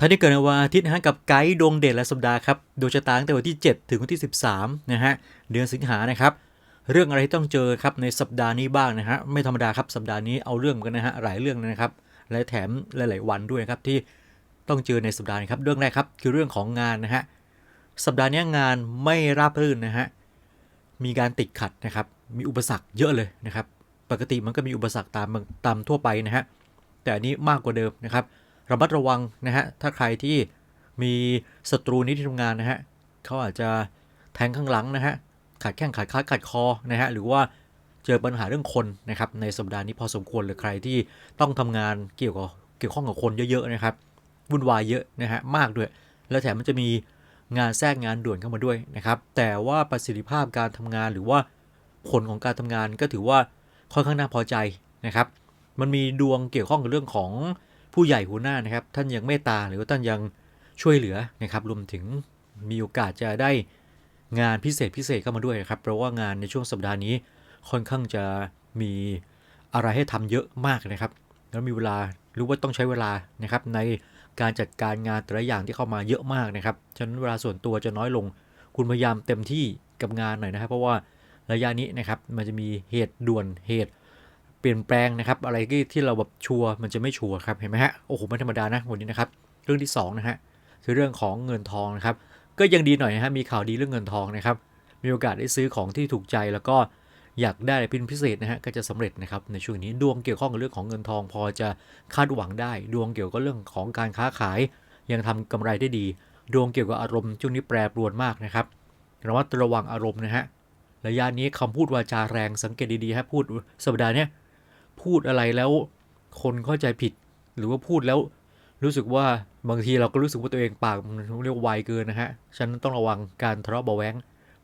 ท่านที่เกิดในวันอาทิตย์นะฮะกับไกด์ดวงเด่นและสัปดาห์ครับดวงชะตาตั้งแต่วันที่ 7 ถึงวันที่ 13นะฮะเดือนสิงหานะครับ เรื่องอะไรที่ต้องเจอครับในสัปดาห์นี้บ้างนะฮะไม่ธรรมดาครับสัปดาห์นี้เอาเรื่องกันนะฮะหลายเรื่องนะครับและแถมหลาย ๆ วันด้วยครับที่ต้องเจอในสัปดาห์นี้ครับเรื่องแรกครับคือเรื่องของงานนะฮะสัปดาห์นี้งานไม่ราบรื่นนะฮะมีการติดขัดนะครับมีอุปสรรคเยอะเลยนะครับปกติมันก็มีอุปสรรคตามตามทั่วไปนะฮะแต่อันนี้มากกว่าเดิมนะครับ ระมัดระวังนะฮะ ถ้าใครที่มีศัตรูนี้ที่ทำงานนะฮะเขาอาจจะแทงข้างหลังนะฮะ ขาดแข้งขาดขาขาดคอนะฮะ หรือว่าเจอปัญหาเรื่องคนนะครับ ในสัปดาห์นี้พอสมควรเลยใครที่ต้องทำงานเกี่ยวกับเกี่ยวข้องกับคนเยอะๆนะครับ วุ่นวายเยอะนะฮะ มากด้วย แล้วแถมมันจะมีงานแทรกงานด่วนเข้ามาด้วยนะครับ แต่ว่าประสิทธิภาพการทำงานหรือว่าผลของการทำงานก็ถือว่าค่อนข้างน่าพอใจนะครับ มันมีดวงเกี่ยวข้องกับเรื่องของ ผู้ใหญ่หัวหน้านะครับ ท่านยังเมตตาหรือว่าท่านยังช่วยเหลือนะครับ รวมถึงมีโอกาสจะได้งานพิเศษพิเศษเข้ามาด้วยครับ เพราะว่างานในช่วงสัปดาห์นี้ค่อนข้างจะมีอะไรให้ทำเยอะมากนะครับ แล้วมีเวลารือว่าต้องใช้เวลานะครับ ในการจัดการงานแต่ละอย่างที่เข้ามาเยอะมากนะครับ ฉะนั้นเวลาส่วนตัวจะน้อยลง คุณพยายามเต็มที่กับงานหน่อยนะครับ เพราะว่าระยะนี้นะครับมันจะมีเหตุด่วนเหตุ เปลี่ยนแปลงนะครับ อะไรที่ที่เราแบบชัวร์มันจะไม่ชัวร์ครับเห็นไหมฮะโอ้โหไม่ธรรมดานะวันนี้นะครับเรื่องที่2นะฮะคือเรื่องของเงินทองนะครับก็ยังดีหน่อยนะฮะมีข่าวดีเรื่องเงินทองนะครับมีโอกาสได้ซื้อของที่ถูกใจแล้วก็อยากได้เป็นพิเศษนะฮะก็จะสำเร็จนะครับในช่วงนี้ดวงเกี่ยวข้องกับเรื่องของเงินทอง พอจะคาดหวังได้ ดวงเกี่ยวกับเรื่องของการค้าขาย ยังทำกำไรได้ดี ดวงเกี่ยวกับอารมณ์ช่วงนี้แปรปรวนมากนะครับระมัดระวังอารมณ์นะฮะระยะนี้คำพูดวาจาแรงสังเกตดีๆฮะพูดสัปดาห์นี้ พูดอะไรแล้ว คนเข้าใจผิด หรือว่าพูดแล้ว รู้สึกว่าบางทีเราก็รู้สึกว่าตัวเองปากมันเรียกไวเกินนะฮะฉะนั้นต้องระวังการทะเลาะเบาแวง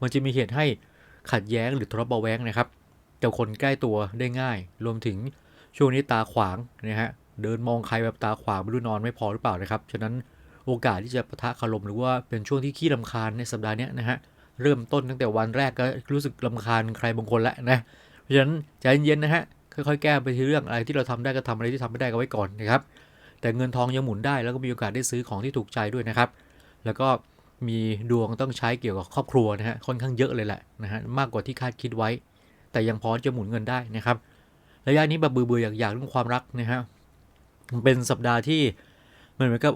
มันจะมีเหตุให้ขัดแย้งหรือทะเลาะเบาแวงนะครับกับคนใกล้ตัวได้ง่าย รวมถึงช่วงนี้ตาขวางนะฮะเดินมองใครแบบตาขวางไม่รู้นอนไม่พอหรือเปล่านะครับ ฉะนั้นโอกาสที่จะปะทะคารมหรือว่าเป็นช่วงที่ขี้ลำคาญในสัปดาห์นี้นะฮะ เริ่มต้นตั้งแต่วันแรกก็รู้สึกลำคาญใครบางคนแล้วนะ เพราะฉะนั้นใจเย็นๆนะฮะ ค่อยๆ แก้ไปทีเรื่องอะไรที่เราทำได้ก็ทำอะไรที่ทำไม่ได้ก็ไว้ก่อนนะครับ แต่เงินทองยังหมุนได้แล้วก็มีโอกาสได้ซื้อของที่ถูกใจด้วยนะครับ แล้วก็มีดวงต้องใช้เกี่ยวกับครอบครัวนะฮะค่อนข้างเยอะเลยแหละนะฮะมากกว่าที่คาดคิดไว้ แต่ยังพอจะหมุนเงินได้นะครับระยะนี้แบบเบื่อๆอยากๆเรื่องความรักนะฮะมันเป็นสัปดาห์ที่มันเหมือนกับ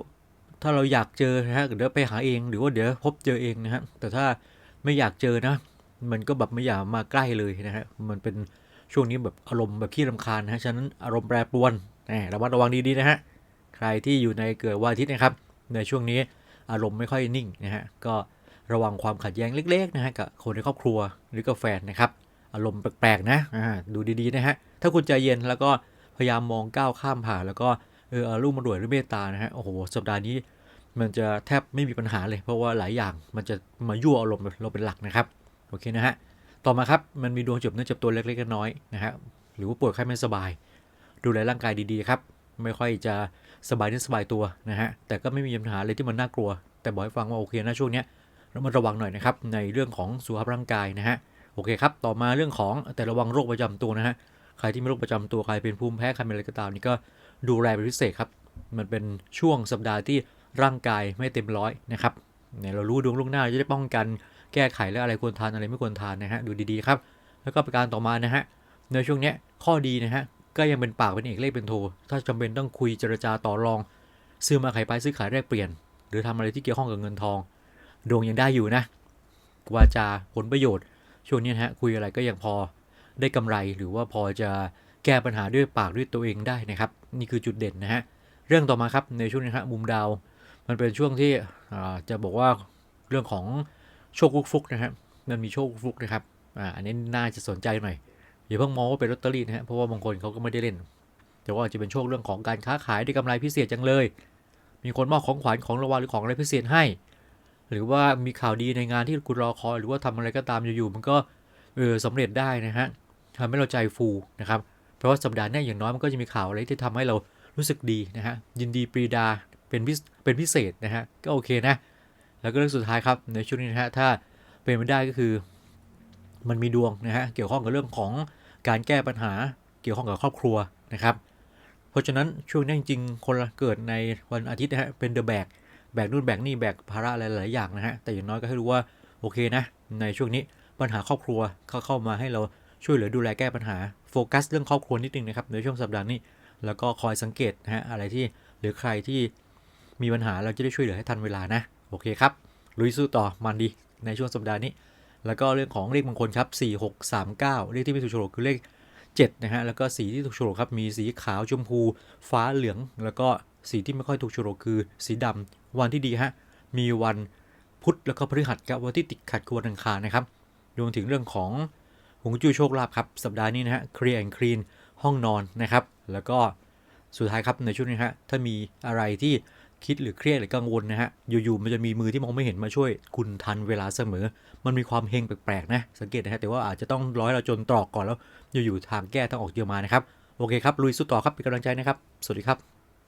ถ้าเราอยากเจอนะฮะเดี๋ยวไปหาเองหรือว่าเดี๋ยวพบเจอเองนะฮะแต่ถ้าไม่อยากเจอนะ มันก็แบบไม่อยากมาใกล้เลยนะฮะมันเป็น ช่วงนี้แบบอารมณ์แบบขี้รำคาญนะฮะ ฉะนั้นอารมณ์แปรปรวนนะระมัดระวังดีๆนะฮะ ใครที่อยู่ในเกิดวันอาทิตย์นะครับ ในช่วงนี้อารมณ์ไม่ค่อยนิ่งนะฮะ ก็ระวังความขัดแย้งเล็กๆนะฮะกับคนในครอบครัวหรือกับแฟนนะครับ อารมณ์แปลกๆนะดูดีๆนะฮะ ถ้าคุณใจเย็นแล้วก็พยายามมองก้าวข้ามผ่านแล้วก็เออลูกมาด้วยหรือเมตตานะฮะ โอ้โห สัปดาห์นี้มันจะแทบไม่มีปัญหาเลย เพราะว่าหลายอย่างมันจะมายั่วอารมณ์เราเป็นหลักนะครับ โอเคนะฮะ ต่อมาครับมันมีดวงเจ็บเนื้อเจ็บตัวเล็กๆน้อยๆนะฮะหรือว่าป่วยไข้ไม่สบาย ดูแลร่างกายดีๆครับไม่ค่อยจะสบายเนื้อสบายตัวนะฮะแต่ก็ไม่มีปัญหาอะไรที่มันน่ากลัว แต่บอกให้ฟังว่าโอเคนะช่วงนี้เรามาระวังหน่อยนะครับในเรื่องของสุขภาพร่างกายนะฮะโอเคครับต่อมาเรื่องของแต่ระวังโรคประจำตัวนะฮะใครที่มีโรคประจำตัวใครเป็นภูมิแพ้ใครเป็นอะไรก็ตามนี่ก็ดูแลเป็นพิเศษครับมันเป็นช่วงสัปดาห์ที่ร่างกายไม่เต็มร้อยนะครับเนี่ยเรารู้ดวงล่วงหน้าจะได้ป้องกัน แก้ไขและอะไรควรทานอะไรไม่ควรทานนะฮะดูดีๆครับแล้วก็ประการต่อมานะฮะในช่วงนี้ข้อดีนะฮะก็ยังเป็นปากเป็นเอกเลขเป็นโท ถ้าจำเป็นต้องคุยเจรจาต่อรอง ซื้อมาขายไปซื้อขายแลกเปลี่ยน หรือทำอะไรที่เกี่ยวข้องกับเงินทองดวงยังได้อยู่นะวาจาผลประโยชน์ ช่วงนี้นะฮะคุยอะไรก็ยังพอได้กำไรหรือว่าพอจะแก้ปัญหาด้วยปากด้วยตัวเองได้นะครับ นี่คือจุดเด่นนะฮะเรื่องต่อมาครับในช่วงนี้ฮะมุมดาว มันเป็นช่วงที่จะบอกว่าเรื่องของ โชคฟุกนะฮะมันมีโชคฟุกนะครับอ่าอันนี้น่าจะสนใจหน่อยอย่าเพิ่งมองว่าเป็นลอตเตอรี่นะฮะเพราะว่าบางคนเขาก็ไม่ได้เล่น แต่ว่าจะเป็นโช่วงเรื่องของการค้าขายได้กำไรพิเศษจังเลย มีคนมอบของขวัญของรางวัลหรือของอะไรพิเศษให้ หรือว่ามีข่าวดีในงานที่คุณรอคอยหรือว่าทำอะไรก็ตามอยู่ๆมันก็เออสำเร็จได้นะฮะทำให้เราใจฟูนะครับเพราะว่าสัปดาห์หน้าอย่างน้อยมันก็จะมีข่าวอะไรที่ทำให้เรารู้สึกดีนะฮะยินดีปรีดาเป็นพิเป็นพิเศษนะฮะก็โอเคนะ แล้วก็เรื่องสุดท้ายครับในช่วงนี้นะฮะถ้าเป็นไม่ได้ก็คือ มันมีดวงนะฮะเกี่ยวข้องกับเรื่องของการแก้ปัญหาเกี่ยวข้องกับครอบครัวนะครับ เพราะฉะนั้นช่วงนี้จริงๆคนเกิดในวันอาทิตย์นะฮะเป็นเดอะแบกแบกนู่นแบกนี่แบกภาระอะไรหลายๆอย่างนะฮะแต่อย่างน้อยก็ให้รู้ว่าโอเคนะ ในช่วงนี้ปัญหาครอบครัวเขาเข้ามาให้เราช่วยเหลือดูแลแก้ปัญหาโฟกัสเรื่องครอบครัวนิดนึงนะครับในช่วงสัปดาห์นี้ แล้วก็คอยสังเกตนะฮะอะไรที่หรือใครที่มีปัญหาเราจะได้ช่วยเหลือให้ทันเวลานะ โอเคครับ ลุยสู้ต่อมันดีในช่วงสัปดาห์นี้ แล้วก็เรื่องของเลขมงคลครับ 4 6 3 9 เลขที่ไม่ถูกโฉลกคือเลข7นะฮะ แล้วก็สีที่ถูกโฉลกครับมีสีขาวชมพู ฟ้าเหลือง แล้วก็สีที่ไม่ค่อยถูกโฉลกคือสีดำวันที่ดีฮะ มีวันพุธแล้วก็พฤหัสครับ วันที่ติดขัดคือวันอังคารนะครับ รวมถึงเรื่องของหงจุ้ยโชคลาภครับ สัปดาห์นี้นะฮะเคลียร์แอนคลีนห้องนอนนะครับ แล้วก็สุดท้ายครับในช่วงนี้ฮะ ถ้ามีอะไรที่ คิดหรือเครียดหรือกังวลนะฮะ อยู่ๆมันจะมีมือที่มองไม่เห็นมาช่วย คุณทันเวลาเสมอ มันมีความเฮงแปลกๆนะ สังเกตนะฮะ แต่ว่าอาจจะต้องร้อยเราจนตรอกก่อนแล้ว อยู่ๆทางแก้ต้องออกเยอะมานะครับ โอเคครับ ลุยสู้ต่อครับ เป็นกำลังใจนะครับ สวัสดีครับ